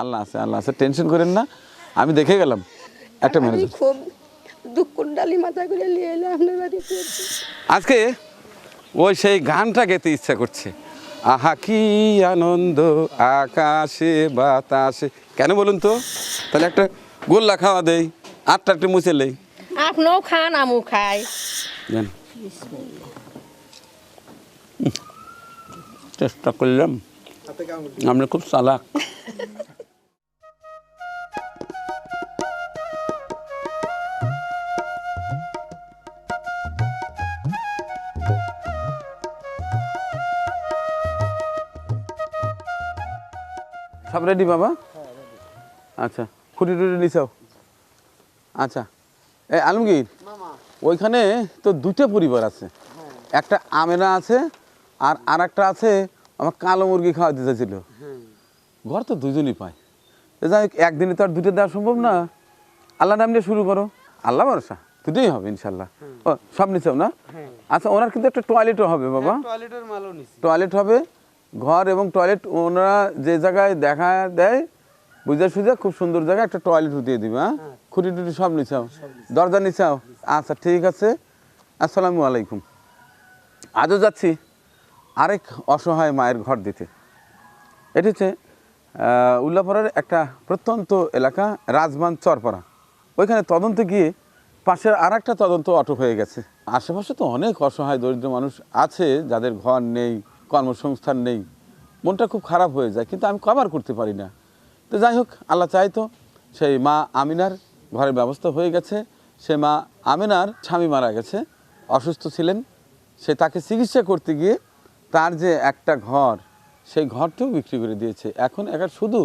আল্লাহ আছে আল্লাহ আছে টেনশন করেন না। আমি দেখে গেলাম একটা ম্যানেজার। খুব দুঃখ ডালি মাথা করে নিয়ে এলে আপনার বাড়ি আজকে ওই সেই গানটা গেতে ইচ্ছা করছে। আহা কি আনন্দ আকাশে বাতাসে। কেন বলুন তো? তাহলে একটা গোল্লা খাওয়া দেই আটটা একটু মুছে লেই। আপনিও খান আমু খাই। জান। চেষ্টা করলাম। আমরা খুব চালাক। সব রেডি বাবা? আচ্ছা খুঁটি টুটি নিছাও। আচ্ছা এই আলমগীর ওইখানে তো দুটো পরিবার আছে। একটা আমেরা আছে আর আর একটা আছে আমার কালো মুরগি খাওয়া দিতে ছিল ঘর তো দুজনই পায়। যাই হোক, একদিনে তো আর দুটো দেওয়া সম্ভব না। আল্লাহ নাম নিয়ে শুরু করো। আল্লাহ ভরসা দুটোই হবে ইনশাল্লাহ ও সব নিচেও না? আচ্ছা ওনার কিন্তু একটা টয়লেটও হবে বাবা। টয়লেটের মালও নিছি। টয়লেট হবে। ঘর এবং টয়লেট ওনারা যে জায়গায় দেখা দেয় বুঝে সুঝে খুব সুন্দর জায়গায় একটা টয়লেট দিয়ে দিবে হ্যাঁ? খুঁটি টুটি সব নিচাও দরজা নিচাও আচ্ছা ঠিক আছে। আসসালামু আলাইকুম। আজও যাচ্ছি। আরেক অসহায় মায়ের ঘর দিতে। এটি হচ্ছে উল্লাপাড়ার একটা প্রত্যন্ত এলাকা রাজবান চরপাড়া। ওইখানে তদন্তে গিয়ে পাশের আর একটা তদন্ত অটক হয়ে গেছে। আশেপাশে তো অনেক অসহায় দরিদ্র মানুষ আছে যাদের ঘর নেই। কর্মসংস্থান নেই। মনটা খুব খারাপ হয়ে যায়, কিন্তু আমি কভার করতে পারি না। তো যাই হোক, আল্লাহ চাইতো সেই মা আমিনার ঘরের ব্যবস্থা হয়ে গেছে। সে মা আমিনার স্বামী মারা গেছে, অসুস্থ ছিলেন। সে তাকে চিকিৎসা করতে গিয়ে তার যে একটা ঘর, সেই ঘরটিও বিক্রি করে দিয়েছে। এখন একা শুধু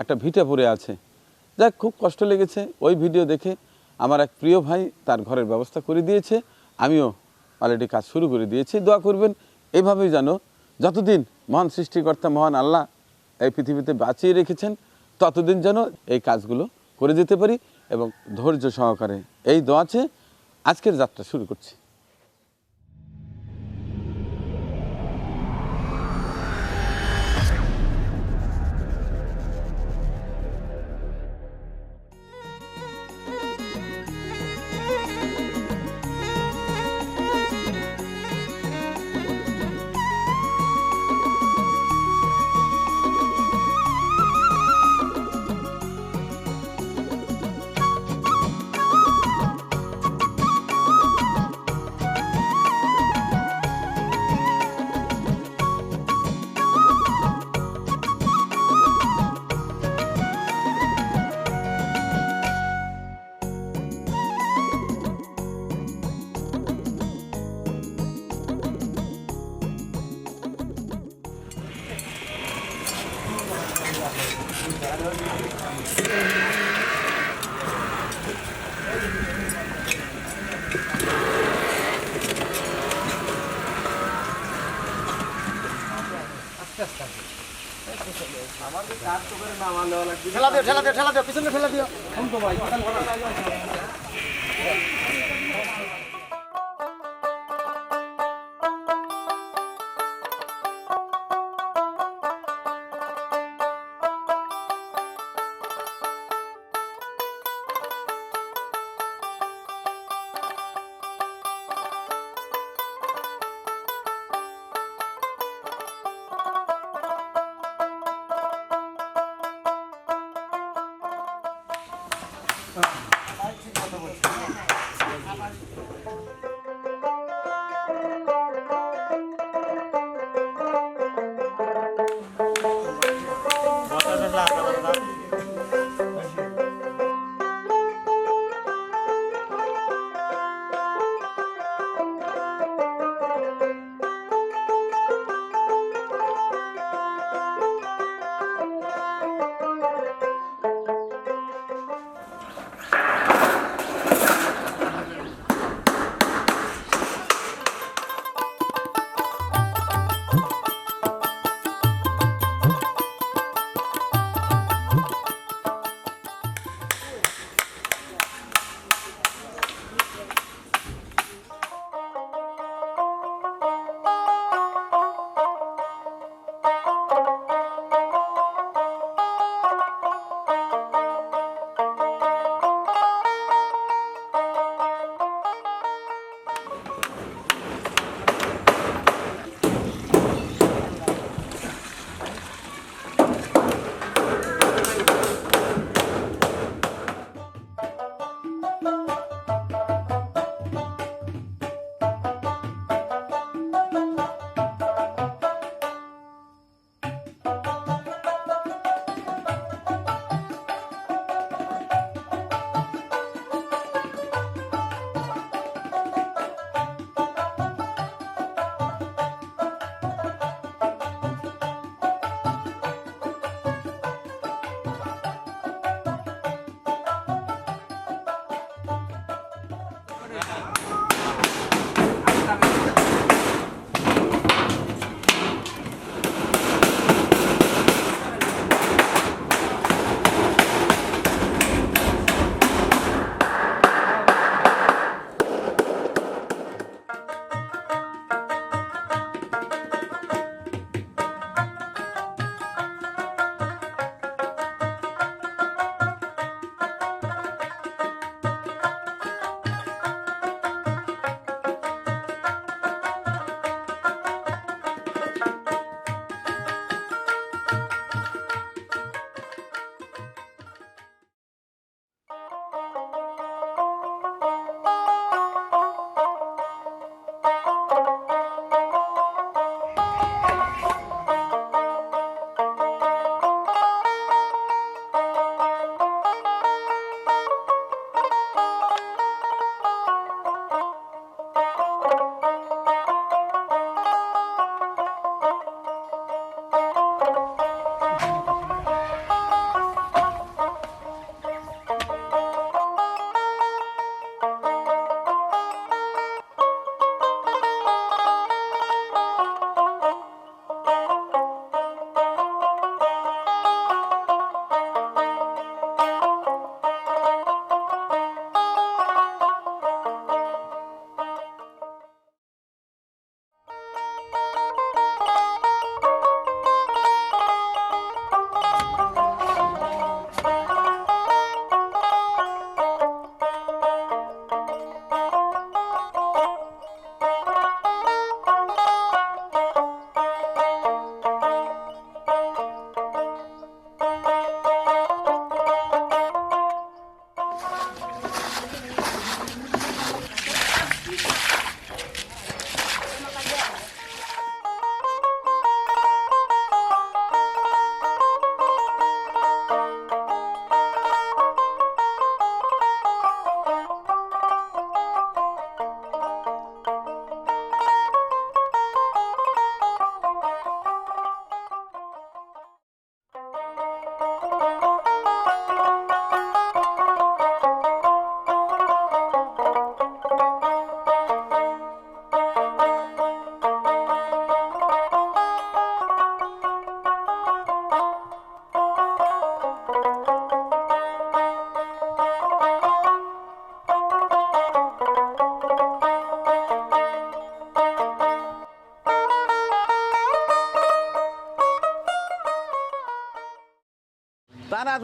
একটা ভিটা পড়ে আছে। যাক, খুব কষ্ট লেগেছে। ওই ভিডিও দেখে আমার এক প্রিয় ভাই তার ঘরের ব্যবস্থা করে দিয়েছে। আমিও অলরেডি কাজ শুরু করে দিয়েছি। দোয়া করবেন, এভাবেই যেন যতদিন মহান সৃষ্টিকর্তা, মহান আল্লাহ এই পৃথিবীতে বাঁচিয়ে রেখেছেন, ততদিন যেন এই কাজগুলো করে যেতে পারি এবং ধৈর্য সহকারে এই দোয়াছে আজকের যাত্রা শুরু করছি।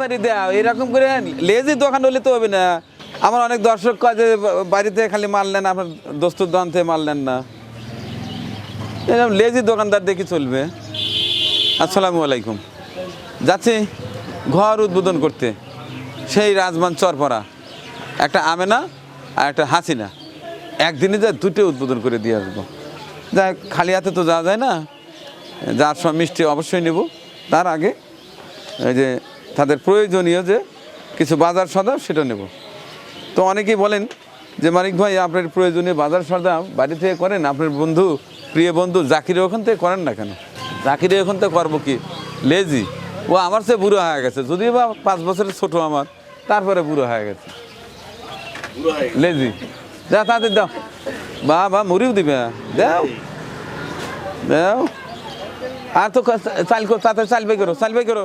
দাও এরকম করে লেজি দোকান হলে তো হবে না। আমার অনেক দর্শক যে বা- বাড়িতে খালি মাল নেন আপনার দোস্তুর দোকান থেকে মাল নেন না। এরকম লেজি দোকানদার দেখি চলবে। আসসালামু আলাইকুম। যাচ্ছি ঘর উদ্বোধন করতে। সেই রাজমান চরপরা একটা আমেনা আর একটা হাসিনা। একদিনে যা দুটো উদ্বোধন করে দিয়ে আসব। হোক, খালি হাতে তো যাওয়া যায় না। যার সব মিষ্টি অবশ্যই নেব। তার আগে এই যে তাদের প্রয়োজনীয় যে কিছু বাজার সদা সেটা নেব। তো অনেকেই বলেন যে মানিক ভাই আপনার প্রয়োজনীয় বাজার সদা বাড়ি থেকে করেন? আপনার বন্ধু প্রিয় বন্ধু জাকিরের ওখান থেকে করেন না কেন? জাকিরের ওখান থেকে করব কি? লেজি। ও আমার চেয়ে বুড়ো হয়ে গেছে। যদিও বা পাঁচ বছরের ছোট আমার তারপরে বুড়ো হয়ে গেছে। লেজি। যা তাদের দাও। বা বা মুড়িও দিবে? দাও। দাও। আর তো চাল তাতে চাল বাই করো চাল বাই করো।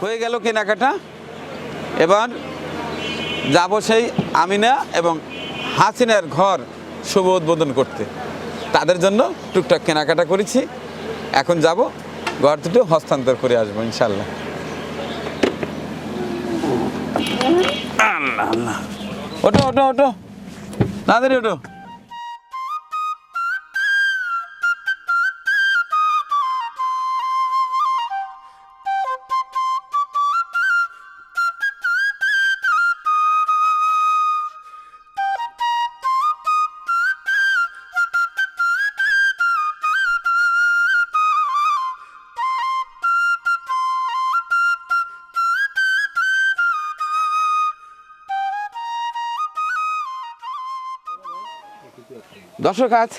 হয়ে গেল কেনাকাটা। এবার যাব সেই আমিনা এবং হাসিনার ঘর শুভ উদ্বোধন করতে। তাদের জন্য টুকটাক কেনাকাটা করেছি। এখন যাব ঘর দুটো হস্তান্তর করে আসব ইনশাল্লাহ ওটো ওটো ওটো তাড়াতাড়ি ওটো দর্শক, আজ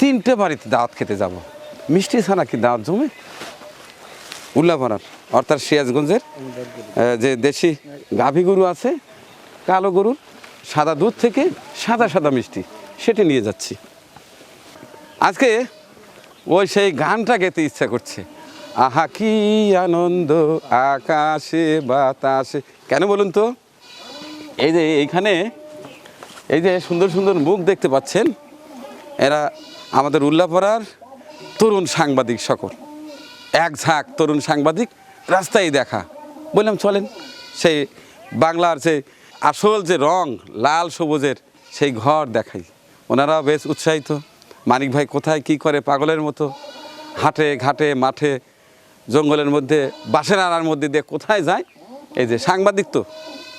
তিনটে বাড়িতে দাওয়াত খেতে যাব। মিষ্টি ছাড়া কি দাওয়াত জমে? উল্লাপাড়ার অর্থাৎ সিরাজগঞ্জের যে দেশি গাভী গরু আছে, কালো গরুর, সাদা দুধ থেকে সাদা সাদা মিষ্টি, সেটি নিয়ে যাচ্ছি। আজকে ওই সেই গানটা গেতে ইচ্ছা করছে। আহা, কি আনন্দ, আকাশে, বাতাসে। কেন বলুন তো? এই যে এইখানে, এই যে সুন্দর সুন্দর মুখ দেখতে পাচ্ছেন এরা আমাদের উল্লাপাড়ার তরুণ সাংবাদিক সকল। এক ঝাঁক তরুণ সাংবাদিক রাস্তায় দেখা। বললাম, চলেন সেই বাংলার যে আসল যে রং, লাল সবুজের সেই ঘর দেখাই। ওনারা বেশ উৎসাহিত। মানিক ভাই কোথায়, কি করে, পাগলের মতো। হাটে, ঘাটে, মাঠে, জঙ্গলের মধ্যে বাসের আড়ার মধ্যে দিয়ে কোথায় যায়? এই যে সাংবাদিক তো,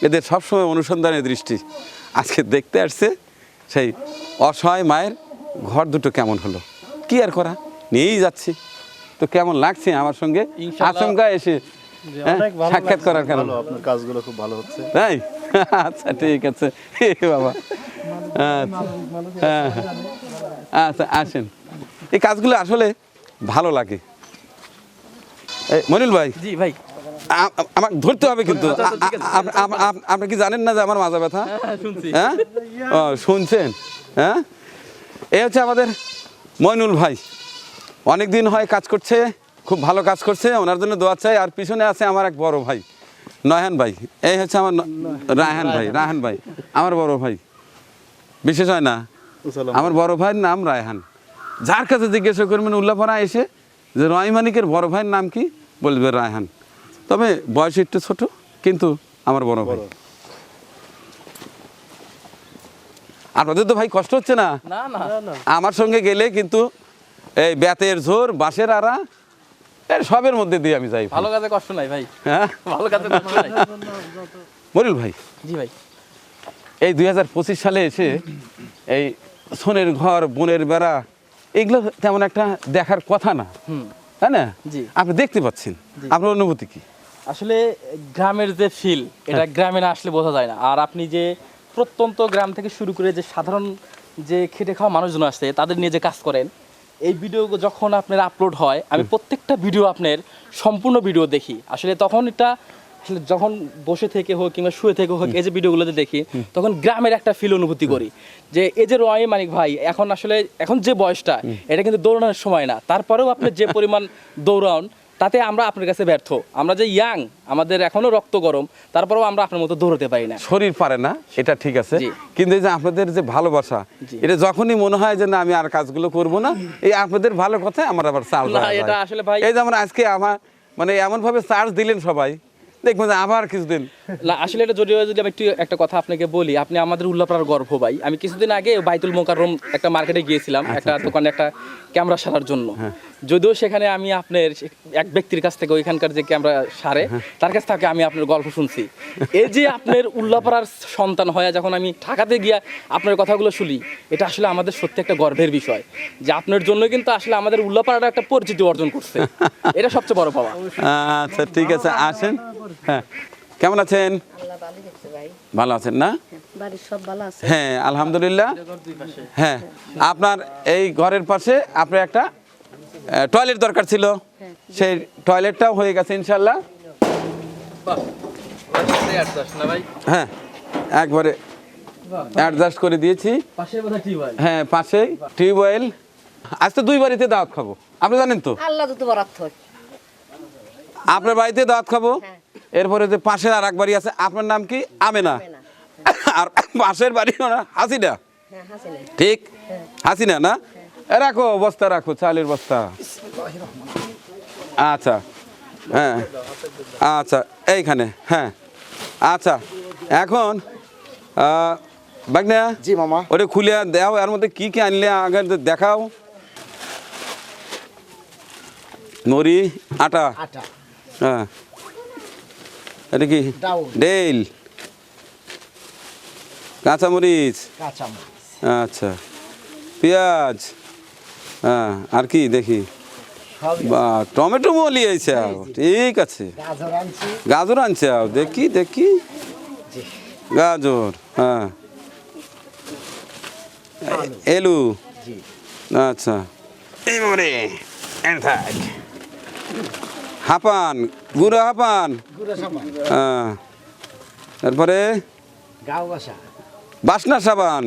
এদের সবসময় অনুসন্ধানের দৃষ্টি। আজকে দেখতে আসছে সেই অসহায় মায়ের ঘর দুটো কেমন হলো? কি আর করা? নিয়েই যাচ্ছি। তো কেমন লাগছে আমার সঙ্গে? আচমকা এসে হ্যাঁ, সাক্ষাৎ করার কারণ। আপনার কাজগুলো খুব ভালো হচ্ছে। তাই? আচ্ছা ঠিক আছে। বাবা। আচ্ছা হ্যাঁ হ্যাঁ। আচ্ছা আসেন। এই কাজগুলো আসলে ভালো লাগে। এই, মনিল ভাই। জি ভাই। আমাকে ধরতে হবে কিন্তু। আ- আ- আপ- আপ- আপনি কি জানেন না যে আমার মাজা ব্যথা? হ্যাঁ? ও শুনছেন? হ্যাঁ? এই হচ্ছে আমাদের মইনুল ভাই। অনেক দিন হয় কাজ করছে খুব ভালো কাজ করছে ওনার জন্য দোয়া চাই আর পিছনে আছে আমার এক বড় ভাই নয়হান ভাই। এই হচ্ছে আমার রায়হান ভাই রায়হান ভাই আমার বড় ভাই। বিশেষ হয় না আমার বড় ভাইয়ের নাম রায়হান। যার কাছে জিজ্ঞাসা করবেন উল্লাপাড়া এসে যে রয়মানিকের বড় ভাইয়ের নাম কি বলবে রায়হান। তবে বয়স একটু ছোট কিন্তু আমার বড় ভাই। আপনাদের তো ভাই কষ্ট হচ্ছে না? না না। আমার সঙ্গে গেলে কিন্তু এই বেতের ঝোর বাঁশের আড়া এর সবের মধ্যে দিয়ে আমি যাই ভালো কাজে কষ্ট নাই ভাই। হ্যাঁ? ভালো কাজে মরিল ভাই জি ভাই। এই দু হাজার পঁচিশ সালে এসে এই সোনের ঘর বনের বেড়া এগুলো তেমন একটা দেখার কথা না। তাই না? জি। আপনি দেখতে পাচ্ছেন। আপনার অনুভূতি কি? আসলে গ্রামের যে ফিল এটা গ্রামে না আসলে বোঝা যায় না। আর আপনি যে প্রত্যন্ত গ্রাম থেকে শুরু করে যে সাধারণ যে খেটে খাওয়া মানুষজন আসছে তাদের নিয়ে যে কাজ করেন এই ভিডিও যখন আপনার আপলোড হয় আমি প্রত্যেকটা ভিডিও আপনার সম্পূর্ণ ভিডিও দেখি। আসলে তখন এটা আসলে যখন বসে থেকে হোক কিংবা শুয়ে থেকে হোক এই যে ভিডিওগুলোতে দেখি তখন গ্রামের একটা ফিল অনুভূতি করি। যে এই যে রয় মানিক ভাই এখন আসলে এখন যে বয়সটা এটা কিন্তু দৌড়ানোর সময় না। তারপরেও আপনি যে পরিমাণ দৌড়ান তাতে আমরা আপনার কাছে ব্যর্থ। আমরা যে ইয়াং আমাদের এখনও রক্ত গরম তারপরেও আমরা আপনার মতো দৌড়তে পারি না। শরীর পারে না এটা ঠিক আছে। কিন্তু এই যে আপনাদের যে ভালোবাসা এটা যখনই মনে হয় যে না আমি আর কাজগুলো করব না এই আপনাদের ভালো কথা আমার আবার চাল এটা আসলে ভাই- এই যেমন আজকে আমার মানে এমন ভাবে চার্জ দিলেন সবাই। দেখবেন যে আবার কিছুদিন না আসলে এটা যদিও যদি আমি একটু একটা কথা আপনাকে বলি। আপনি আমাদের উল্লাপাড়ার গর্ভ ভাই। আমি কিছুদিন আগে বাইতুল মোকাররম একটা মার্কেটে গিয়েছিলাম একটা দোকানে একটা ক্যামেরা সারার জন্য। যদিও সেখানে আমি আপনার এক ব্যক্তির কাছ থেকে ওইখানকার যে ক্যামেরা সারে তার কাছ থেকে আমি আপনার গল্প শুনছি। এই যে আপনার উল্লাপাড়ার সন্তান হয়ে যখন আমি ঢাকাতে গিয়া আপনার কথাগুলো শুনি এটা আসলে আমাদের সত্যি একটা গর্বের বিষয়। যে আপনার জন্য কিন্তু আসলে আমাদের উল্লাপাড়াটা একটা পরিচিতি অর্জন করছে। এটা সবচেয়ে বড় পাওয়া। আচ্ছা ঠিক আছে আসেন। হ্যাঁ। কেমন আছেন? ভালো আছেন না? হ্যাঁ আলহামদুলিল্লাহ। হ্যাঁ আপনার এই ঘরের পাশে আপনার একটা টয়লেট দরকার ছিল। সেই টয়লেটটাও হয়ে গেছে ইনশাল্লাহ হ্যাঁ একবারে অ্যাডজাস্ট করে দিয়েছি। হ্যাঁ পাশে টিউবওয়েল। আজ তো দুই বাড়িতে দাওয়াত খাব। আপনি জানেন তো? আল্লাহ হয় আপনার বাড়িতে দাওয়াত খাব? হ্যাঁ। এরপরে যে পাশের আর এক বাড়ি আছে আপনার নাম কি? আমেনা। আর পাশের বাড়ি ওরা হাসিনা। হ্যাঁ ঠিক? হাসিনা না? এ রাখো বস্তা রাখো চালের বস্তা আচ্ছা হ্যাঁ। আচ্ছা এইখানে হ্যাঁ। আচ্ছা এখন বাগনা? জি মামা। ওটা খুলে দাও এর মধ্যে কি কি আনলে আগে দেখাও। নরি আটা। আটা। হ্যাঁ। এটা কি। ডেল কাঁচামরিচ। আচ্ছা। পেঁয়াজ। হ্যাঁ আর কি দেখি? বা টমেটো মলিয়েছে ঠিক আছে। গাজর আনছে। আও। দেখি দেখি। গাজর হ্যাঁ। এলু। জি। আচ্ছা। এইবারে থাক হাপান গুঁড়ো হাপান। হ্যাঁ। তারপরে? বাসনা সাবান।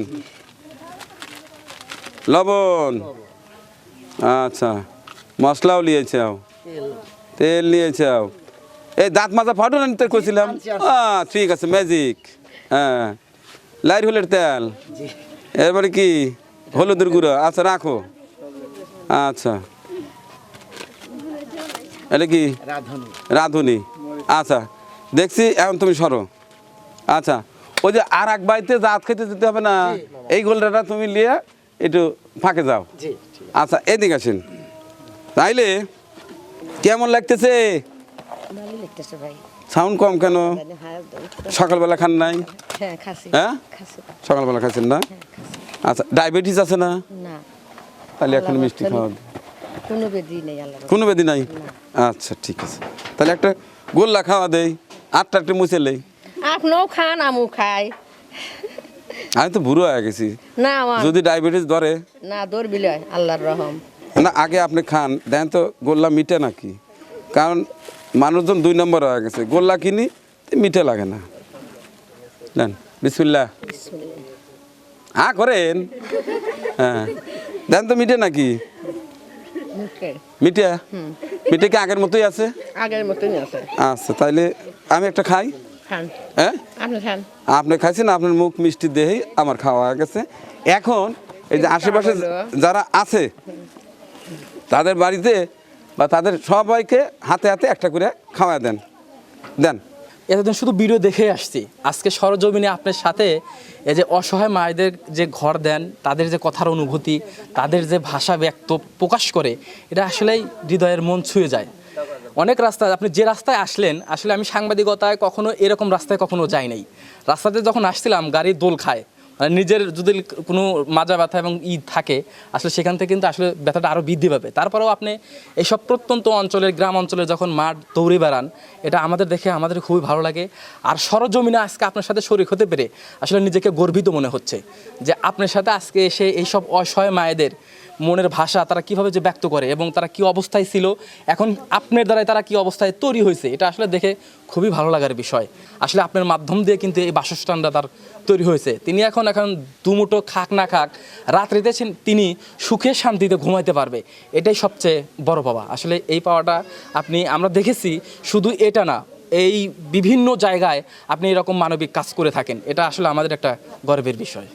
লবণ। আচ্ছা মশলাও নিয়েছে আও তেল। তেল নিয়েছে আও এই দাঁত মাজা ফাটুন আনতে কইছিলাম। আনছি, আনছি। ঠিক আছে ম্যাজিক হ্যাঁ। লাইট হলের তেল। এরপরে কি? হলুদের গুঁড়ো। আচ্ছা রাখো। আচ্ছা। এটা কি? রাঁধুনি। আচ্ছা দেখছি এখন তুমি সরো। আচ্ছা ওই যে আর এক বাড়িতে জাত খেতে যেতে হবে না এই গোলটা তুমি নিয়ে একটু ফাঁকে যাও। আচ্ছা এদিকে আসেন। তাইলে কেমন লাগতেছে? সাউন্ড কম কেন? হ্যাঁ সকালবেলা খান নাই? হ্যাঁ হ্যাঁ? সকালবেলা খাচ্ছেন না? আচ্ছা ডায়াবেটিস আছে না? তাহলে এখন মিষ্টি। খাওয়া কোনো বেদি নেই কোনো বেদি নাই? আচ্ছা ঠিক আছে। তাহলে একটা গোল্লা খাওয়া দেই আটটা একটা মুছে লেই। আপনিও খান আমু খাই। আমি তো বুড়ো হয়ে গেছি। না আমার যদি ডায়াবেটিস ধরে। না বিলয় আল্লাহর রহম। না আগে আপনি খান দেন তো গোল্লা মিটে নাকি? কারণ মানুষজন দুই নম্বর হয়ে গেছে। গোল্লা কিনি মিঠে লাগে না। দেন বিসমিল্লা বিসমিল্লাহ। হ্যাঁ করেন। হ্যাঁ। দেন তো মিটে নাকি? মুখে মিটে মিটে কি আগের মতোই আছে? আগের মতনই আছে। আচ্ছা তাইলে আমি একটা খাই। হ্যাঁ? আপনি আপনি খাইছেন আপনার মুখ মিষ্টি দেহেই আমার খাওয়া হয়ে গেছে। এখন এই যে আশেপাশে যারা আছে তাদের বাড়িতে বা তাদের সবাইকে হাতে হাতে একটা করে খাওয়া দেন। দেন। এতদিন শুধু ভিডিও দেখে আসছি। আজকে সরজমিনে আপনার সাথে এই যে অসহায় মায়েদের যে ঘর দেন, তাদের যে কথার অনুভূতি, তাদের যে ভাষা ব্যক্ত প্রকাশ করে, এটা আসলেই হৃদয়ের মন ছুঁয়ে যায়। অনেক রাস্তা, আপনি যে রাস্তায় আসলেন, আসলে আমি সাংবাদিকতায় কখনো এরকম রাস্তায় কখনো যাই নাই। রাস্তাতে যখন আসছিলাম গাড়ি দোল খায় মানে নিজের যদি কোনো মাজা ব্যথা এবং ই থাকে, আসলে সেখান থেকে কিন্তু আসলে ব্যথাটা আরও বৃদ্ধি পাবে। তারপরেও আপনি এইসব প্রত্যন্ত অঞ্চলের, গ্রাম অঞ্চলে যখন মাঠ দৌড়ে বেড়ান, এটা আমাদের দেখে আমাদের খুবই ভালো লাগে। আর সরজমিনে আজকে আপনার সাথে শরিক হতে পেরে আসলে নিজেকে গর্বিত মনে হচ্ছে যে আপনার সাথে আজকে এসে এইসব অসহায় মায়েদের মনের ভাষা তারা কীভাবে যে ব্যক্ত করে এবং তারা কি অবস্থায় ছিল, এখন আপনার দ্বারাই তারা কি অবস্থায় তৈরি হয়েছে, এটা আসলে দেখে খুবই ভালো লাগার বিষয়। আসলে আপনার মাধ্যম দিয়ে কিন্তু এই বাসস্থানটা তার তৈরি হয়েছে। তিনি এখন এখন দুমুটো খাক না খাক, রাত্রিতে তিনি সুখে শান্তিতে ঘুমাইতে পারবে। এটাই সবচেয়ে বড় পাওয়া। আসলে এই পাওয়াটা আপনি, আমরা দেখেছি শুধু এটা না, এই বিভিন্ন জায়গায় আপনি এরকম মানবিক কাজ করে থাকেন। এটা আসলে আমাদের একটা গর্বের বিষয়।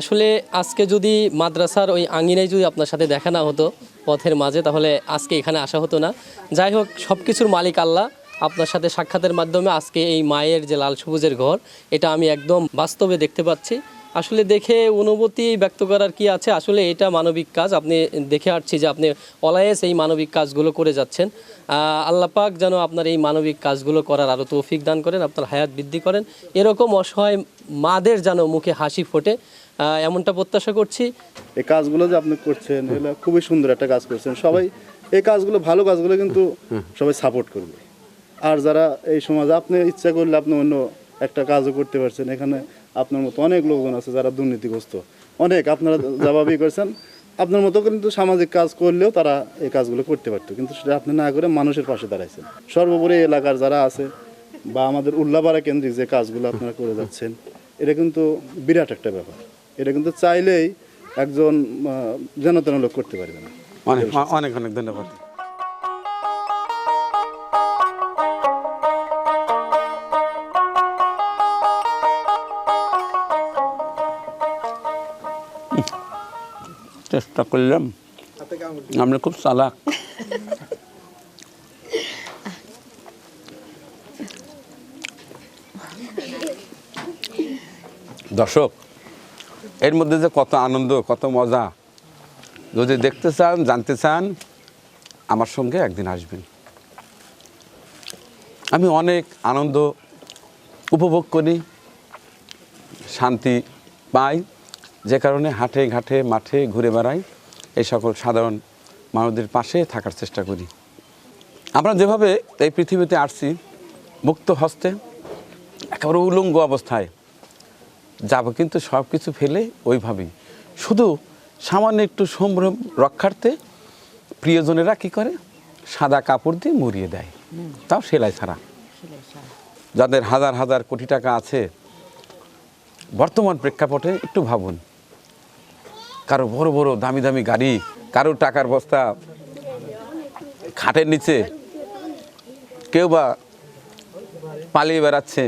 আসলে আজকে যদি মাদ্রাসার ওই আঙিনায় যদি আপনার সাথে দেখা না হতো পথের মাঝে, তাহলে আজকে এখানে আসা হতো না। যাই হোক সব কিছুর মালিক আল্লাহ। আপনার সাথে সাক্ষাতের মাধ্যমে আজকে এই মায়ের যে লাল সবুজের ঘর, এটা আমি একদম বাস্তবে দেখতে পাচ্ছি। আসলে দেখে অনুভূতি ব্যক্ত করার কি আছে? আসলে এটা মানবিক কাজ। আপনি দেখে আসছি যে আপনি অলায়েস এই মানবিক কাজগুলো করে যাচ্ছেন। আহ, আল্লাহ পাক যেন আপনার এই মানবিক কাজগুলো করার আরও তৌফিক দান করেন আপনার হায়াত বৃদ্ধি করেন। এরকম অসহায় মাদের যেন মুখে হাসি ফোটে এমনটা প্রত্যাশা করছি। এই কাজগুলো যে আপনি করছেন এগুলো খুবই সুন্দর একটা কাজ করছেন। সবাই এই কাজগুলো ভালো কাজগুলো কিন্তু সবাই সাপোর্ট করবে। আর যারা এই সমাজে আপনি ইচ্ছা করলে আপনি অন্য একটা কাজও করতে পারছেন। এখানে আপনার মতো অনেক লোকজন আছে যারা দুর্নীতিগ্রস্ত। অনেক, আপনারা জবাবই করছেন। আপনার মতো কিন্তু সামাজিক কাজ করলেও তারা এই কাজগুলো করতে পারতো। কিন্তু সেটা আপনি না করে মানুষের পাশে দাঁড়াইছেন। সর্বোপরি এলাকার যারা আছে বা আমাদের উল্লাপাড়া কেন্দ্রিক যে কাজগুলো আপনারা করে যাচ্ছেন, এটা কিন্তু বিরাট একটা ব্যাপার। এটা কিন্তু চাইলেই একজন যেন তেন লোক করতে পারবে না। অনেক অনেক অনেক ধন্যবাদ। চেষ্টা করলাম। আমরা খুব চালাক। দর্শক, এর মধ্যে যে কত আনন্দ, কত মজা। যদি দেখতে চান, জানতে চান, আমার সঙ্গে একদিন আসবেন। আমি অনেক আনন্দ উপভোগ করি, শান্তি পাই। যে কারণে হাটে ঘাটে, মাঠে ঘুরে বেড়াই, এই সকল সাধারণ মানুষদের পাশে থাকার চেষ্টা করি। আমরা যেভাবে এই পৃথিবীতে আসছি, মুক্ত হস্তে, একেবারে উলঙ্গ অবস্থায়, যাব কিন্তু সব কিছু ফেলে ওইভাবেই। শুধু সামান্য একটু সম্ভ্রম রক্ষার্থে প্রিয়জনেরা কি করে? সাদা কাপড় দিয়ে মুড়িয়ে দেয়। তাও সেলাই ছাড়া। যাদের হাজার হাজার কোটি টাকা আছে, বর্তমান প্রেক্ষাপটে একটু ভাবুন। কারও বড় বড় দামি দামি গাড়ি, কারও টাকার বস্তা খাটের নিচে। কেউ বা পালিয়ে বেড়াচ্ছে।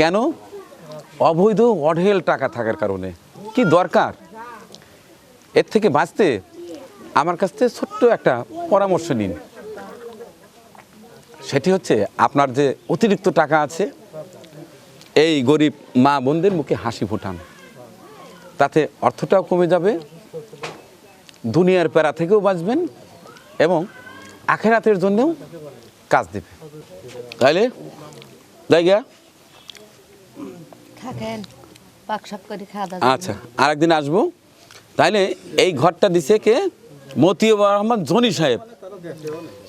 কেন? অবৈধ অঢেল টাকা থাকার কারণে। কি দরকার? এর থেকে বাঁচতে আমার কাছ থেকে ছোট্ট একটা পরামর্শ নিন। সেটি হচ্ছে আপনার যে অতিরিক্ত টাকা আছে, এই গরিব মা বোনদের মুখে হাসি ফোটান। তাতে অর্থটাও কমে যাবে দুনিয়ার প্যারা থেকেও বাঁচবেন এবং আখেরাতের জন্যও কাজ দেবে। তাইলে জায়গা? আচ্ছা আরেকদিন আসব। তাইলে এই ঘরটা দিছে কে? মতিউর রহমান জনি সাহেব।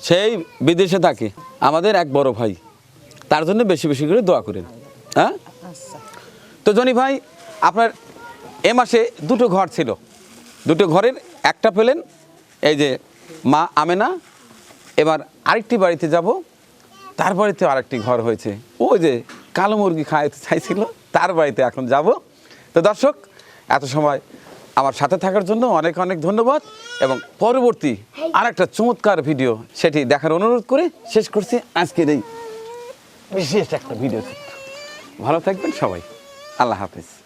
সেই বিদেশে থাকে আমাদের এক বড় ভাই। তার জন্য বেশি বেশি করে দোয়া করেন। হ্যাঁ? আচ্ছা। তো জনি ভাই আপনার এ মাসে দুটো ঘর ছিল। দুটো ঘরের একটা পেলেন, এই যে মা আমেনা, এবার আরেকটি বাড়িতে যাব তার বাড়িতে আরেকটি ঘর হয়েছে। ও যে কালো মুরগি খাইতে চাইছিল, তার বাড়িতে এখন যাব। তো দর্শক, এত সময় আমার সাথে থাকার জন্য অনেক অনেক ধন্যবাদ এবং পরবর্তী আর একটা চমৎকার ভিডিও সেটি দেখার অনুরোধ করে শেষ করছি আজকের এই বিশেষ একটা ভিডিও। ভালো থাকবেন সবাই। আল্লাহ হাফেজ।